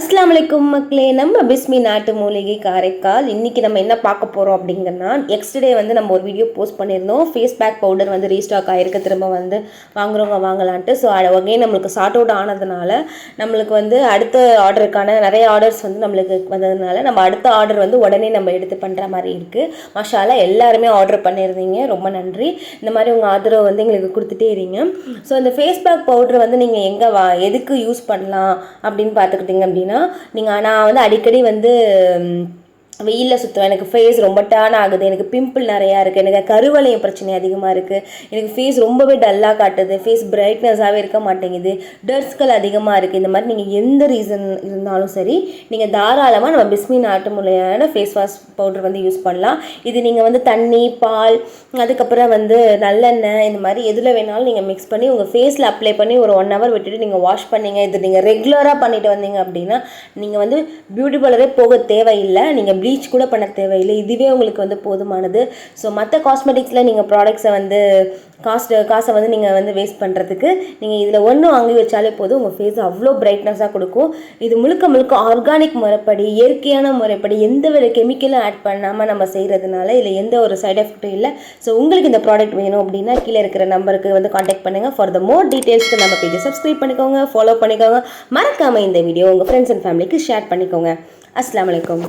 அஸ்லாம் அலைக்கும் மக்களே நம்ம பிஸ்மி நாட்டு மூலிகை காரைக்கால். இன்றைக்கி நம்ம என்ன பார்க்க போகிறோம் அப்படிங்கன்னா நெக்ஸ்ட் டே வந்து நம்ம ஒரு வீடியோ போஸ்ட் பண்ணியிருந்தோம். ஃபேஸ் பேக் பவுடர் வந்து ரீஸ்டாக் ஆகிருக்கு திரும்ப வந்து வாங்குறவங்க வாங்கலான்ட்டு. ஸோ ஒகே நம்மளுக்கு ஷார்ட் அவுட் ஆனதுனால நம்மளுக்கு வந்து அடுத்த ஆர்டருக்கான நிறைய ஆர்டர்ஸ் வந்து நம்மளுக்கு வந்ததுனால நம்ம அடுத்த ஆர்டர் வந்து உடனே நம்ம எடுத்து பண்ணுற மாதிரி இருக்குது மஷாலா எல்லாருமே ஆர்டர் பண்ணியிருந்தீங்க. ரொம்ப நன்றி. இந்த மாதிரி உங்கள் ஆதரவை வந்து எங்களுக்கு கொடுத்துட்டே இருங்க. ஸோ இந்த ஃபேஸ் பேக் பவுடர் வந்து நீங்கள் எங்கே வா எதுக்கு யூஸ் பண்ணலாம் அப்படின்னு பார்த்துக்கிட்டிங்க அப்படின்னா நீங்கள் நான் வந்து அடிக்கடி வந்து வெயிலில் சுற்றுவேன் எனக்கு ஃபேஸ் ரொம்ப டேர்ன் ஆகுது. எனக்கு பிம்பிள் நிறையா இருக்குது எனக்கு கருவளையம் பிரச்சனை அதிகமாக இருக்குது எனக்கு ஃபேஸ் ரொம்பவே டல்லாக காட்டுது. ஃபேஸ் பிரைட்னஸாகவே இருக்க மாட்டேங்குது. டர்ஸ்கள் அதிகமாக இருக்குது இந்த மாதிரி நீங்கள் எந்த ரீசன் இருந்தாலும் சரி நீங்கள் தாராளமாக நம்ம பிஸ்மி நாட்டு முறையான ஃபேஸ் வாஷ் பவுடர் வந்து யூஸ் பண்ணலாம். இது நீங்கள் வந்து தண்ணி பால் அதுக்கப்புறம் வந்து நல்லெண்ணெய் இந்த மாதிரி எதில் வேணாலும் நீங்கள் மிக்ஸ் பண்ணி உங்கள் ஃபேஸில் அப்ளை பண்ணி ஒரு ஒன் ஹவர் விட்டுட்டு நீங்கள் வாஷ் பண்ணீங்க. இது நீங்கள் ரெகுலராக பண்ணிட்டு வந்தீங்க அப்படின்னா நீங்கள் வந்து பியூட்டி பார்லரே போக தேவையில்லை. நீங்கள் ரீச் கூட பண்ண தேவையில்லை. இதுவே உங்களுக்கு வந்து போதுமானது. ஸோ மற்ற காஸ்மெட்டிக்ஸில் நீங்கள் ப்ராடக்ட்ஸை வந்து காஸ்ட் காசை வந்து நீங்கள் வந்து வேஸ்ட் பண்ணுறதுக்கு நீங்கள் இதில் ஒன்று வாங்கி வச்சாலே போதும். உங்கள் ஃபேஸ் அவ்வளோ பிரைட்னஸாக கொடுக்கும். இது முழுக்க முழுக்க ஆர்கானிக் முறைப்படி இயற்கையான முறைப்படி எந்த வித கெமிக்கலும் ஆட் பண்ணாமல் நம்ம செய்கிறதுனால இதில் எந்த ஒரு சைட் எஃபெக்ட்டும் இல்லை. ஸோ உங்களுக்கு இந்த ப்ராடக்ட் வேணும் அப்படின்னா கீழே இருக்கிற நம்பருக்கு வந்து காண்டாக்ட் பண்ணுங்கள் ஃபார் த மோர் டீட்டெயில்ஸ்க்கு நம்ம பேஜை சப்ஸ்கிரைப் பண்ணிக்கோங்க ஃபாலோ பண்ணிக்கோங்க. மறக்காமல் இந்த வீடியோ உங்கள் ஃப்ரெண்ட்ஸ் அண்ட் ஃபேமிலிக்கு ஷேர் பண்ணிக்கோங்க. அஸ்லாம் வலைக்கம்.